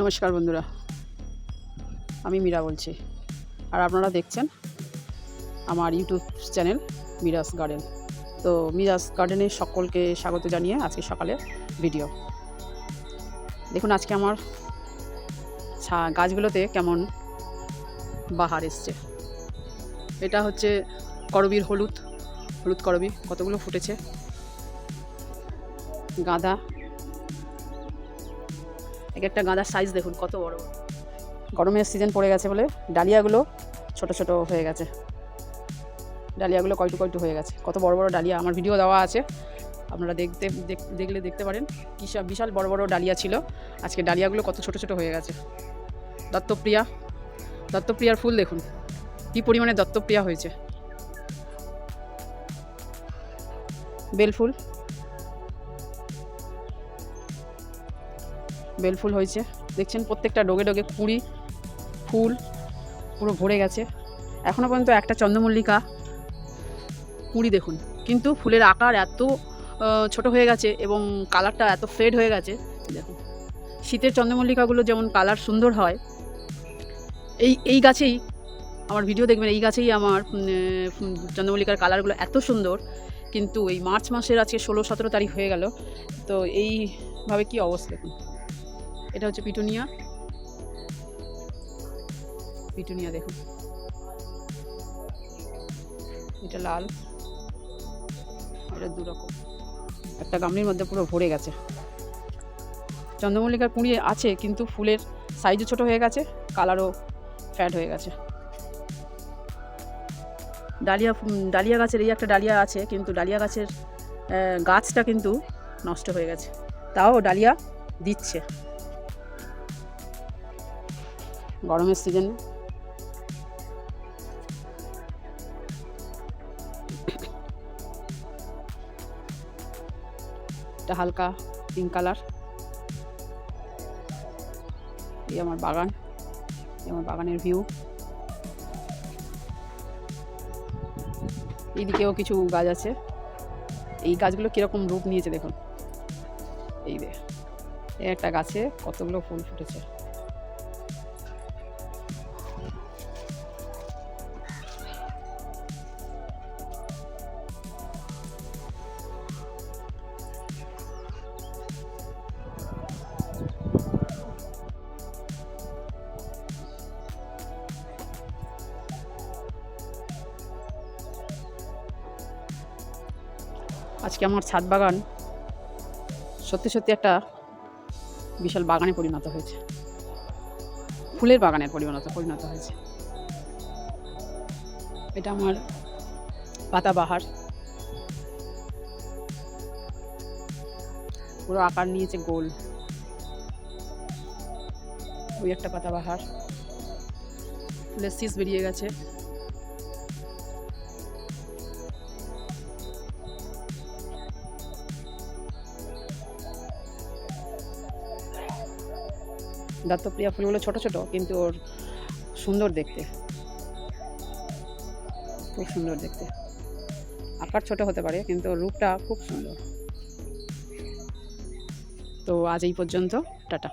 নমস্কার বন্ধুরা, আমি মীরা বলছি। আর আপনারা দেখছেন আমার ইউটিউব চ্যানেল মিরাস গার্ডেন। তো মিরাস গার্ডেনে সকলকে স্বাগত জানিয়ে আজকে সকালে ভিডিও। দেখুন, আজকে আমার গাছগুলোতে কেমন বাহার এসছে। এটা হচ্ছে করবীর হলুদ হলুদ করবি, কতগুলো ফুটেছে? গাঁদা এক একটা গাঁদার সাইজ দেখুন, কত বড়। গরমের সিজন পড়ে গেছে বলে ডালিয়াগুলো ছোট ছোট হয়ে গেছে। ডালিয়াগুলো কয়টু কয়টু হয়ে গেছে। কত বড় বড় ডালিয়া আমার ভিডিও দেওয়া আছে। আপনারা দেখতে, দেখ- দেখলে দেখতে পারেন। কি বিশাল বড় বড় ডালিয়া ছিল। আজকে ডালিয়াগুলো কত ছোট ছোট হয়ে গেছে। দত্তপ্রিয়া, দত্তপ্রিয়ার ফুল দেখুন। কী পরিমাণে দত্তপ্রিয়া হয়েছে। বেলফুল বেলফুল হয়েছে। দেখছেন প্রত্যেকটা ডোগে ডোগে কুড়ি, ফুল পুরো ভরে গেছে। এখনও পর্যন্ত একটা চন্দ্রমল্লিকা কুড়ি দেখুন। কিন্তু ফুলের আকার এত ছোট হয়ে গেছে এবং কালারটা এত ফেড হয়ে গেছে, দেখুন। শীতের চন্দ্রমল্লিকাগুলো যেমন কালার সুন্দর হয়, এই এই গাছেই আমার ভিডিও দেখবেন, এই গাছেই আমার চন্দ্রমল্লিকার কালারগুলো এত সুন্দর। কিন্তু এই মার্চ মাসের আজকে ষোলো, সতেরো তারিখ হয়ে গেল। তো এইভাবে কি অবস্থা দেখুন। এটা হচ্ছে পিটুনিয়া। পিটুনিয়া দেখুন। এটা লাল। এটা দু রকম একটা গামলির মধ্যে পুরো ভরে গেছে। চন্দ্রমল্লিকার কুঁড়ি আছে, কিন্তু ফুলের সাইজও ছোট হয়ে গেছে কালারও ফ্যাট হয়ে গেছে। ডালিয়া ডালিয়া গাছের এই একটা ডালিয়া আছে, কিন্তু ডালিয়া গাছের গাছটা কিন্তু নষ্ট হয়ে গেছে। তাও ডালিয়া দিচ্ছে। গরমের সিজনে এটা হালকা পিঙ্ক কালার এই আমার বাগান। এই আমার বাগানের ভিউ এইদিকেও কিছু গাছ আছে। এই গাছগুলো কীরকম রূপ নিয়েছে দেখুন। এই একটা গাছে কতগুলো ফুল ফুটেছে। আজকে আমার ছাদ বাগান সত্যি সত্যি একটা বিশাল বাগানে পরিণত হয়েছে। ফুলের বাগানের পরিণত পরিণত হয়েছে। এটা আমার পাতাবাহার। পুরো আকার নিয়েছে গোল। ওই একটা পাতাবাহার। ফুলের শীষ বেরিয়ে গেছে। দত্তপ্রিয়া ফুলগুলো ছোট ছোট, কিন্তু ওর সুন্দর দেখতে। খুব সুন্দর দেখতে। আকার ছোট হতে পারে, কিন্তু ওর রূপটা খুব সুন্দর। তো আজ এই পর্যন্ত, টাটা।